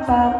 apa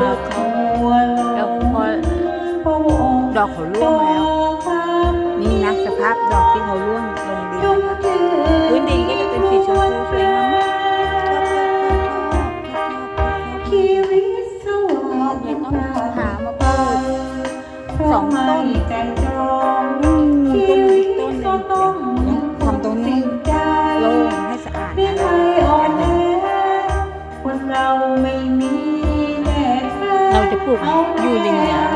ลูกเขาดอกพอดอกเขาร่วงแล้ว นี่นะสภาพดอกที่เขาร่วงลงดินพื้นดินก็จะเป็นสีชมพูสวยงาม huling niya.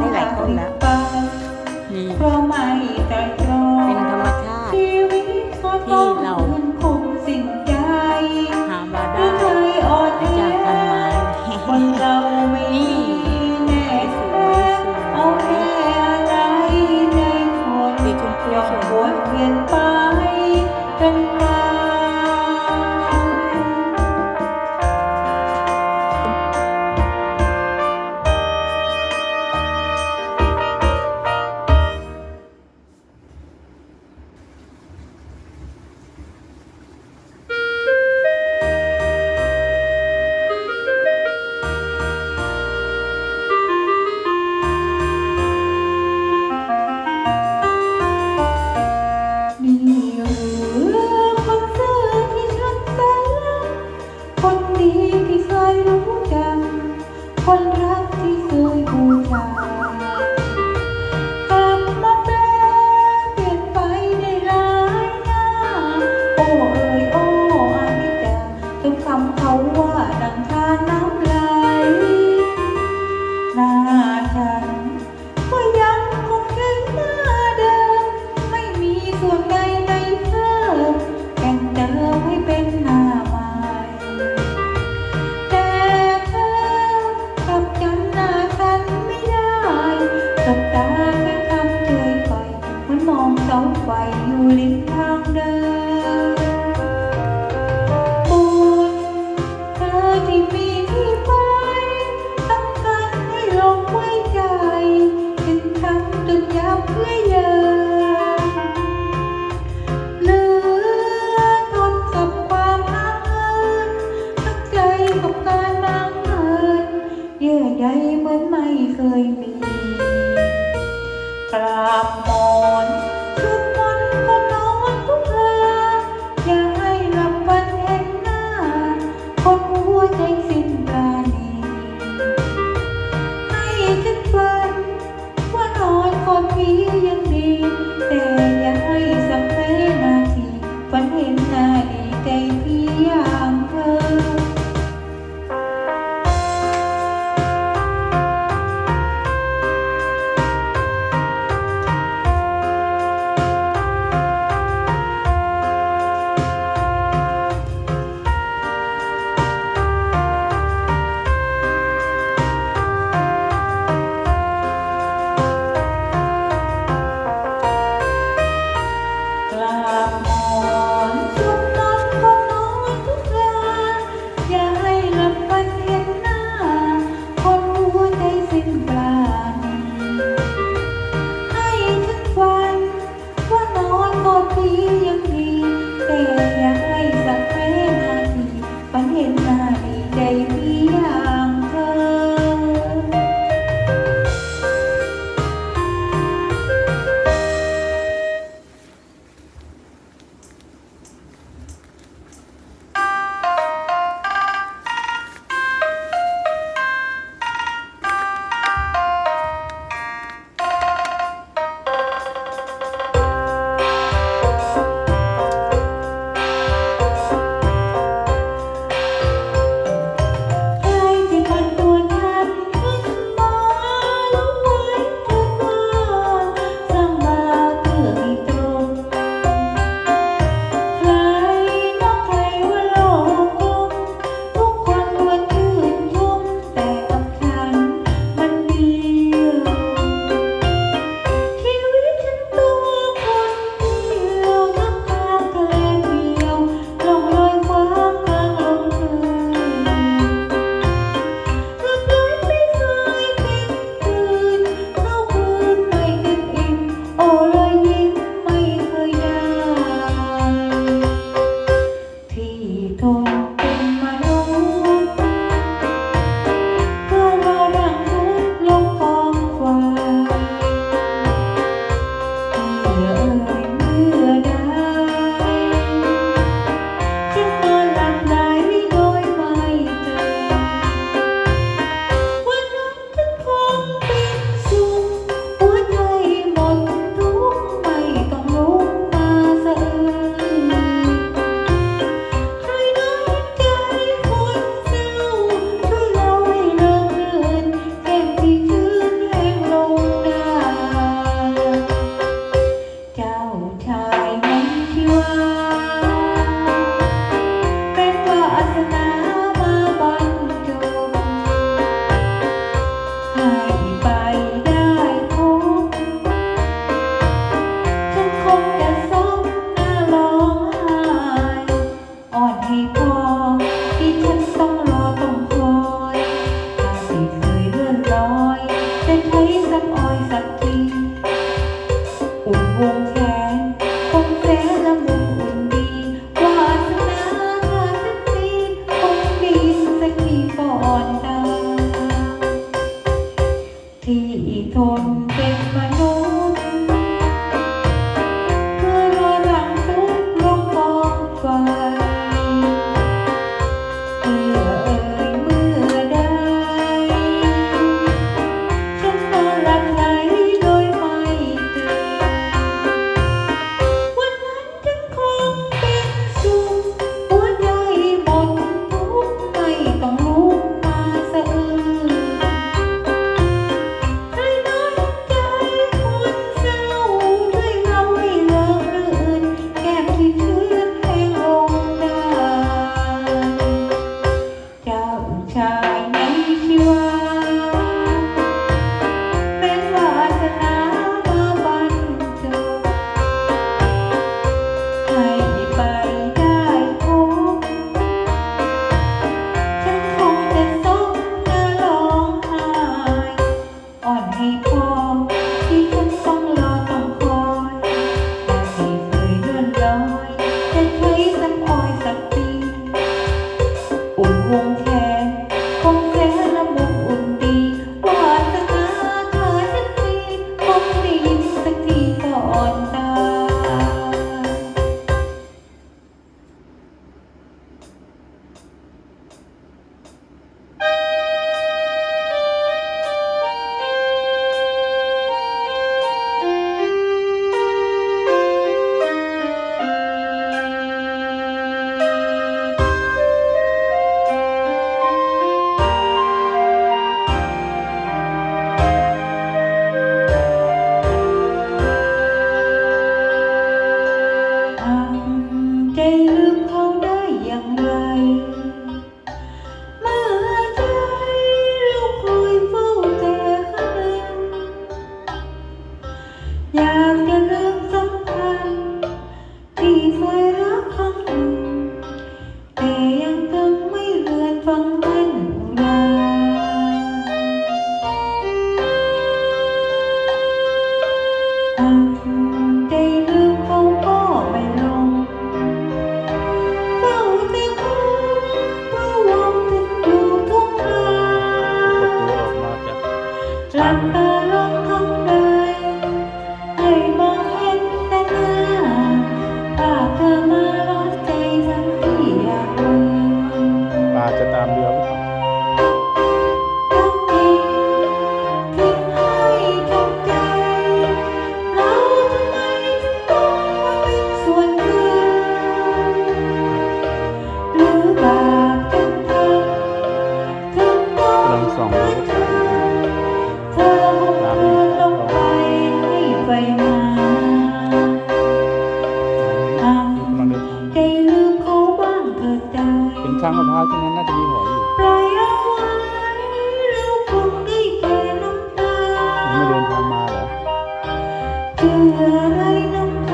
ไห้หลายคนแล้ว โอ้เอ่ยโอ้อานิจาทุกคำเขาว่าดังทาน้ำไหลหน้าฉันก็ยังคงเป็หน้าเดิม ไม่มีส่วนใดในเธอแก่งเติมให้เป็นหน้าใหม่แต่เธอกลับจำหน้าฉันไม่ได้สบตาแค่คำเฉยไปเหมือนมองเขาไปอยู่ริมทางเดิม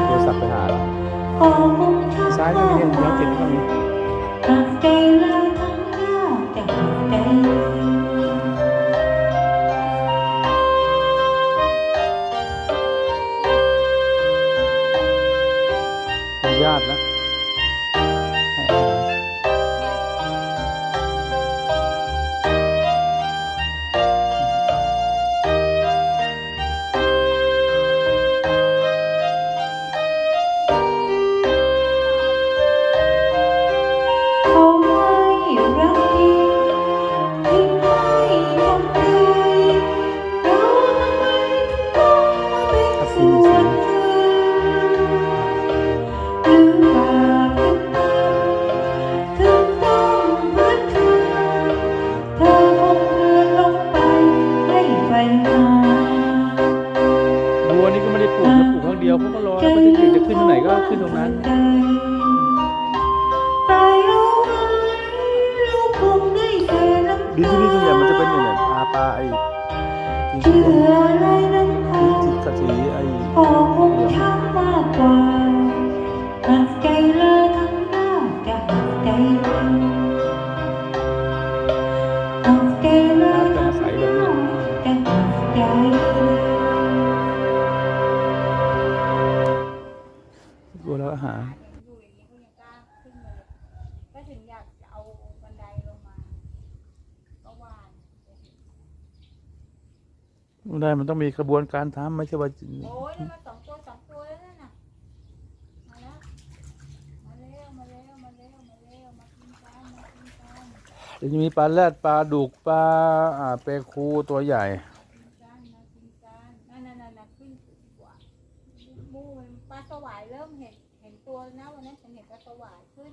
โทรศัพท์ไปหาเหรอขอคงทำซ้ายก็มีเดี๋ยวติดก็มีหักใจเลยทั้งหน้ ไม่ไปหาบัวนี่ก็ไม่ได้ปลูกนะปลูกครั้งเดียวเขาก็รอแล้วก็จะถึงจะขึ้นตรงไหนก็ขึ้นตรงนั้นไปเอาไว้เราคงได้แค่น้ำดินที่นี่ส่วนใหญ่มันจะเป็นอย่างเนี้ยปลาปลาไอ้จริงเชื่ออะไรน้ำๆตาดินสีกระสีไอ้ มันต้องมีกระบวนการทำไม่ใช่ว่าโอ้ยนี่มันสองตัวสองตัวแล้วนั่นน่ะมาแล้วมาเร็วมาเร็วมาเร็วมาเร็วมากินกันมากินกันเดี๋ยวจะมีปลาแรดปลาดุกปลาอ่าเปคูตัวใหญ่ กินกันมากินกันนั่นนั่นนั่นนั่นขึ้นกว่ามูนปลาสวายเริ่มเห็นเห็นตัวนะวันนั้นฉันเห็นปลาสวายขึ้น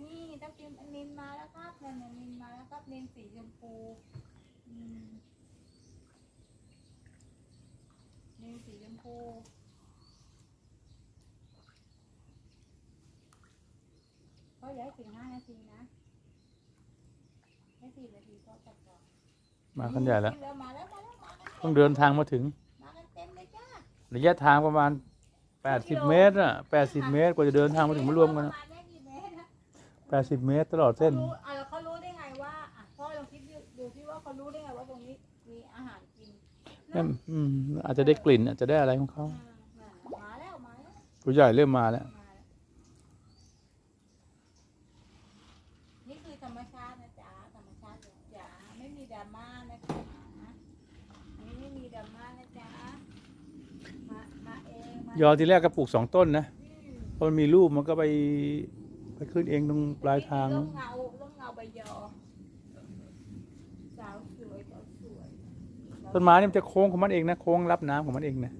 นี่ต้องกินนินมาแล้วครับนั่นน่ะนินมาแล้วครับนินสีชมพูอืมนินสีชม พูก็อย่าให้ถึงห้านาทีนะให้สี่นาทีก็ตัดต่อมากันใหญ่แล้วเร็วมาแล้วมาแล้วมากันต้องเดินทางมาถึง มากันเต็มเลยจ้าระยะทางประมาณ80เมตรอะ80เมตรกว่าจะเดินทางมาถึงมารวมกันปนะระมาณไม่กี่เมตรนะ80เมตรตลอดเส้น อืมอาจจะได้กลิ่นอาจจะได้อะไรของเขาอ่าน่ะมาแล้วมาแล้วตัวใหญ่เริ่มมาแล้วมาแล้ว นี่คือธรรมชาตินะจ๊ะธรรมชาติจ๋าไม่มีดราม่านะจ๊ะอันนี้ไม่มีดราม่านะจ๊ะมามาเองมายอทีแรกก็ปลูกสองต้นนะอืมพอมันมีรูปมันก็ไปไปขึ้นเองตรงปลายทางร่มเงาร่มเงาใบยอสาวสวยสาวสวย ต้นไม้นี่มันจะโค้งของมันเองนะโค้งรับน้ำของมันเองนะ